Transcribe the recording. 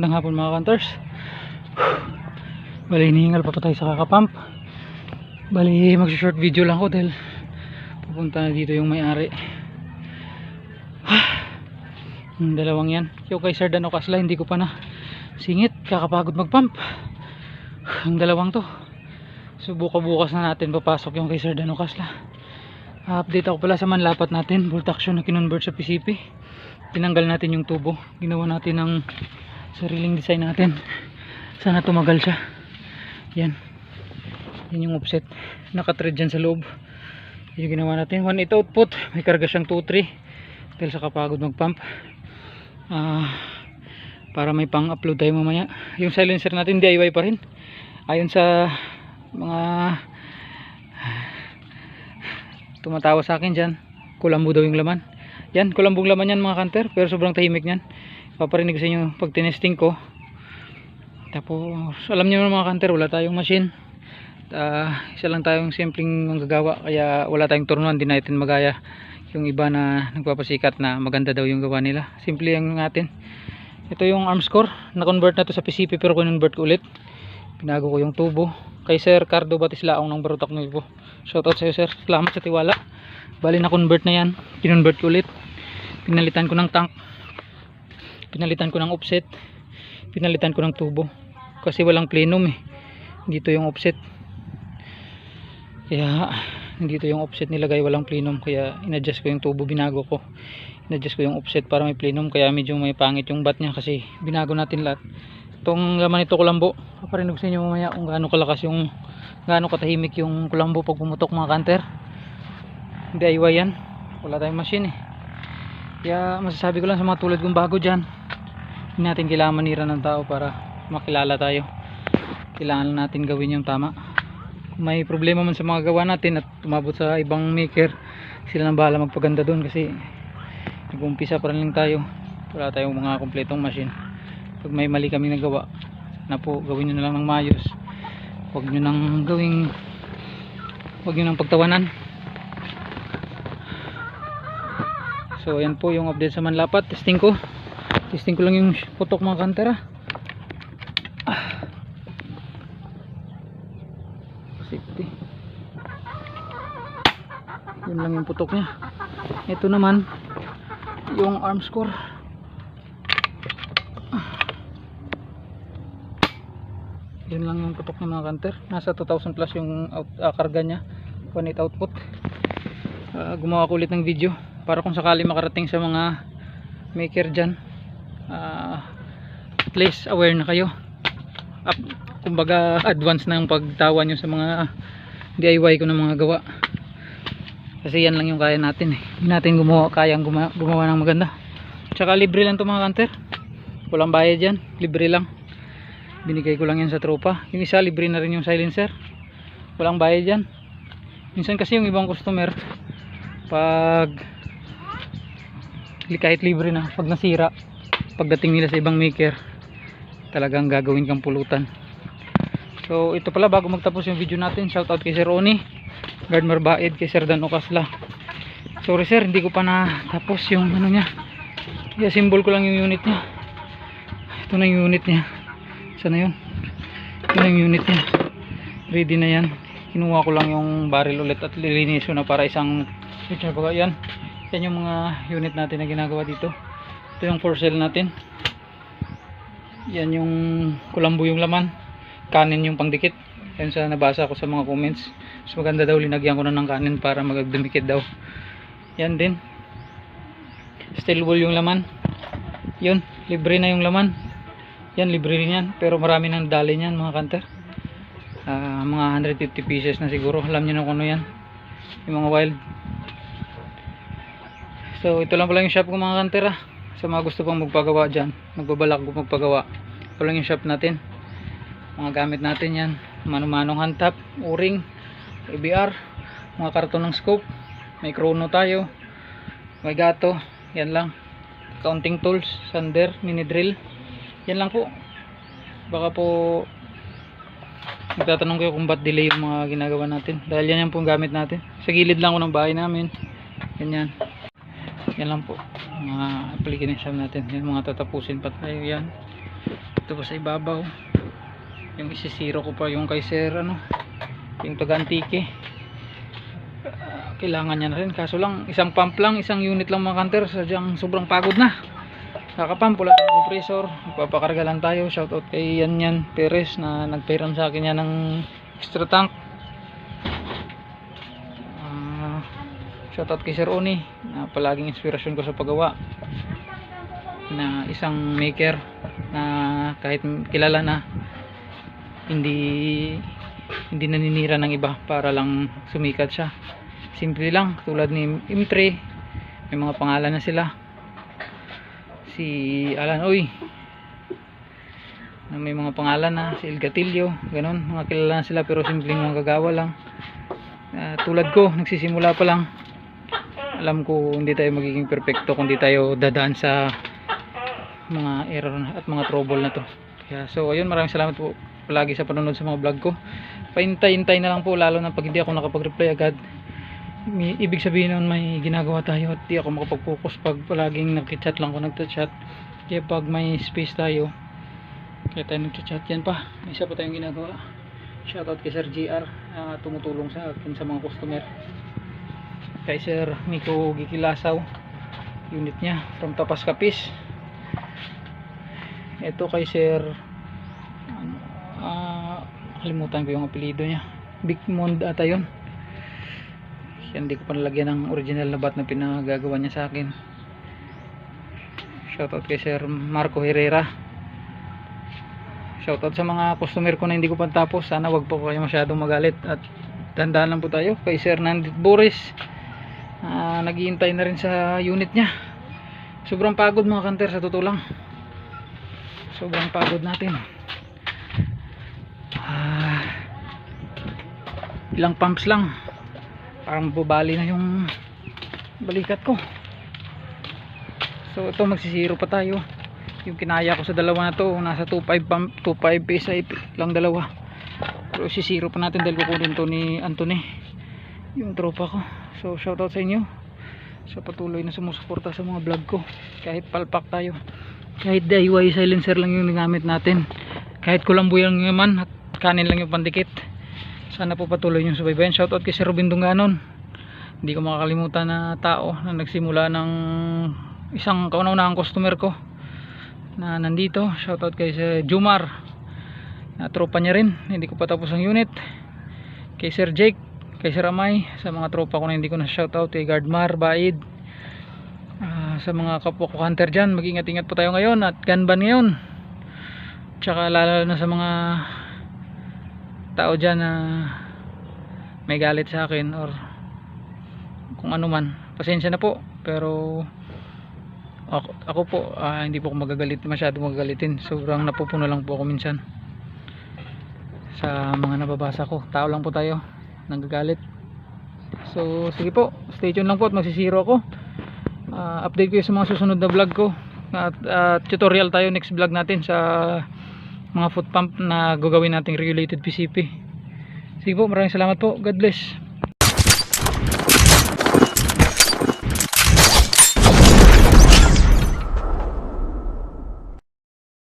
Magandang hapon mga kanters. Bali, hinihingal pa pa tayo sa kakapump. Bali, mag-short video lang ko dahil pupunta na dito yung may-ari. Yung dalawang yan. Yung kay Sir Dano Kasla, hindi ko pa na singit. Kakapagod mag-pump. Ang dalawang to. So, buka-bukas na natin papasok yung kay Sir Dano Kasla. update ako pala sa manlapat natin. Bolt action na kinonvert sa PCP. Tinanggal natin yung tubo. Ginawa natin ng sariling design natin. Sana tumagal siya. Yan. Yan yung offset. Nakatread dyan sa loob. Yung ginawa natin. 1.8 output. May karga siyang 2.3. Dahil sa kapagod mag-pump. Ah, para may pang-upload tayo mamaya. Yung silencer natin DIY pa rin. Ayon sa mga tumatawa sa akin dyan. Kulambo daw yung laman. Yan, kulambong laman yan mga kanter. Pero sobrang tahimik yan. Paparinig ko sa inyo pag tinesting ko. Tapos, alam niyo mga kanter, wala tayong machine. Ah, isa lang tayong simpleng manggagawa. Kaya wala tayong turunan. Hindi natin magaya yung iba na nagpapasikat na maganda daw yung gawa nila. Simple yung natin. Ito yung arm score. Na-convert na to sa PCP pero convert ko ulit. Pinago ko yung tubo. Kay Sir Cardo Batislaong ng Barutak Nuevo. Shoutout sa iyo Sir. Salamat sa tiwala. Bali na-convert na yan. Kinonvert ko ulit. Pinalitan ko ng tank. Pinalitan ko ng offset. Pinalitan ko ng tubo. Kasi walang plenum eh. Dito yung offset. Kaya dito yung offset nilagay walang plenum. Kaya inadjust ko yung tubo binago ko. Inadjust ko yung offset para may plenum. Kaya medyo may pangit yung bat niya kasi binago natin lahat. Itong laman nito kulambo. Paparinig sa inyo mamaya kung gaano kalakas yung gaano katahimik yung kulambo pag pumutok mga kanter. DIY yan. Wala tayong machine eh. Kaya masasabi ko lang sa mga tulad kong bago dyan natin kailangan manira ng tao para makilala tayo. Kailangan lang natin gawin yung tama. May problema man sa mga gawa natin at tumabot sa ibang maker sila nang bahala magpaganda doon kasi nag-umpisa pa rin lang tayo. Wala tayong mga kompletong machine. Pag may mali kami nagawa na po gawin nyo na lang ng mayos huwag nyo nang gawing huwag nyo nang pagtawanan. So ayan po yung update sa manlapat testing ko testing ko lang yung putok mga kantera. Safety. Yun lang yung putok niya. Ito naman yung arm score. Yun lang yung putok ng mga kanter nasa 2000 plus yung out, ah, karga nya 1.8 output. Ah, gumawa ko ulit ng video para kung sakali makarating sa mga maker dyan ah, at least aware na kayo. Up, kumbaga advance na yung pagtawa nyo sa mga DIY ko ng mga gawa. Kasi yan lang yung kaya natin eh. Hindi natin gumawa, kayang gumawa, gumawa ng maganda. Tsaka libre lang to mga kanter. Walang bayad yan. Libre lang. Binigay ko lang yan sa tropa. Yung isa libre na rin yung silencer. Walang bayad yan. Minsan kasi yung ibang customer pag kahit libre na pag nasira pagdating nila sa ibang maker talagang gagawin kang pulutan. So ito pala bago magtapos yung video natin shoutout kay Sir Oni Guard Marbaid kay Sir Dan Ocasla sorry sir hindi ko pa na tapos yung ano niya. I-assemble ko lang yung unit niya. Ito na yung unit niya. Sana yun? Ito na yung unit niya. Ready na yan. Kinuha ko lang yung barrel ulit at lilinis ko na para isang picture yan. Yan yung mga unit natin na ginagawa dito ito yung for sale natin. Yan yung kulambo yung laman. Kanin yung pangdikit. Yan sa nabasa ko sa mga comments. Mas maganda daw linagyan ko na ng kanin para magdumikit daw. Yan din. Steel wool yung laman. Yun libre na yung laman. Yan libre rin yan. Pero marami nang dali niyan mga kanter. Ah, mga 150 pieces na siguro. Alam niyo na kung ano yan. Yung mga wild. So ito lang pala yung shop ko mga kanter ah. Sa mga gusto pang magpagawa dyan magbabalak ko magpagawa. Ito lang yung shop natin. Mga gamit natin yan. Mano-manong handtap, o-ring ABR, mga karton ng scope may chrono tayo may gato, yan lang. Counting tools, sander, mini drill yan lang po. Baka po nagtatanong kayo kung ba't delay yung mga ginagawa natin. Dahil yan yung pong gamit natin. Sa gilid lang ko ng bahay namin. Ganyan. yan lang po. Mga application natin. Yan mga tatapusin pa tayo yan. Dito pa sa ibabaw. Yung isisiro ko pa yung kay sir ano yung taga antike Ah, kailangan niya na rin. Kaso lang isang pump lang isang unit lang mga kanter. Sadyang sobrang pagod na. Kakapump wala tayong compressor. Magpapakarga lang tayo. Shoutout kay Yan Yan Perez na nagpairam sa akin yan ng extra tank Ah, shoutout kay Sir Oni na palaging inspirasyon ko sa paggawa na isang maker na kahit kilala na hindi hindi naninira ng iba para lang sumikat siya. Simple lang tulad ni M3 may mga pangalan na sila. Si Alan Oy na may mga pangalan na si El Gatillo ganun mga kilala na sila pero simpleng mga gagawa lang. Ah, tulad ko nagsisimula pa lang alam ko hindi tayo magiging perfecto kung di tayo dadaan sa mga error at mga trouble na to. Kaya so ayun maraming salamat po palagi sa panonood sa mga vlog ko. Paintay-intay na lang po lalo na pag hindi ako nakapag-reply agad. May, ibig sabihin nun may ginagawa tayo at di ako makapag-focus pag palaging nagchat lang ako nagchat kaya pag may space tayo kaya tayo nagchat yan pa isa pa tayong ginagawa. Shoutout kay Sir GR na tumutulong sa akin sa mga customer kay Sir Nico Gikilasaw unit niya from Tapas Kapis. Ito kay Sir ano, ah, kalimutan ko yung apelido niya. Big Mond ata yun. Siya, hindi ko pa nalagyan ng original na bat na pinagagawa niya sa akin. Shoutout kay Sir Marco Herrera. Shoutout sa mga customer ko na hindi ko pa tapos. Sana wag po kayo masyadong magalit. At tandaan lang po tayo kay Sir Nandit Boris Ah, naghihintay na rin sa unit niya. Sobrang pagod mga kanter sa totoo lang. Sobrang pagod natin. Ah, ilang pumps lang. Parang bubali na yung balikat ko. So ito magsisiro pa tayo. Yung kinaya ko sa dalawa na to nasa 2.5 pump 2.5 PSI lang dalawa. Pero sisiro pa natin dahil kukunin to ni Anthony yung tropa ko so shoutout sa inyo sa patuloy na sumusuporta sa mga vlog ko. Kahit palpak tayo. Kahit DIY silencer lang yung ginamit natin. Kahit kulambo yung naman at kanin lang yung pandikit. Sana po patuloy yung subaybayan. Shoutout kay Sir Robin Dunganon. Hindi ko makakalimutan na tao na nagsimula ng isang kauna-unahang customer ko na nandito. Shoutout kay Sir Jumar. Na tropa niya rin. Hindi ko pa tapos ang unit. Kay Sir Jake kay Sir Amay sa mga tropa ko na hindi ko na shoutout kay Guardmar, Baid. Ah, sa mga kapwa ko hunter dyan mag-ingat-ingat po tayo ngayon at gunban ngayon. Tsaka lalo na sa mga tao dyan na may galit sa akin or kung ano man. Pasensya na po pero ako, ako po ah, hindi po ako magagalit masyado magagalitin. Sobrang napupuno lang po ako minsan sa mga nababasa ko. Tao lang po tayo nanggagalit. So sige po stay tuned lang po at magsisiro ako. Ah, update ko sa mga susunod na vlog ko. At ah, tutorial tayo next vlog natin sa mga foot pump na gagawin nating regulated PCP sige po maraming salamat po. God bless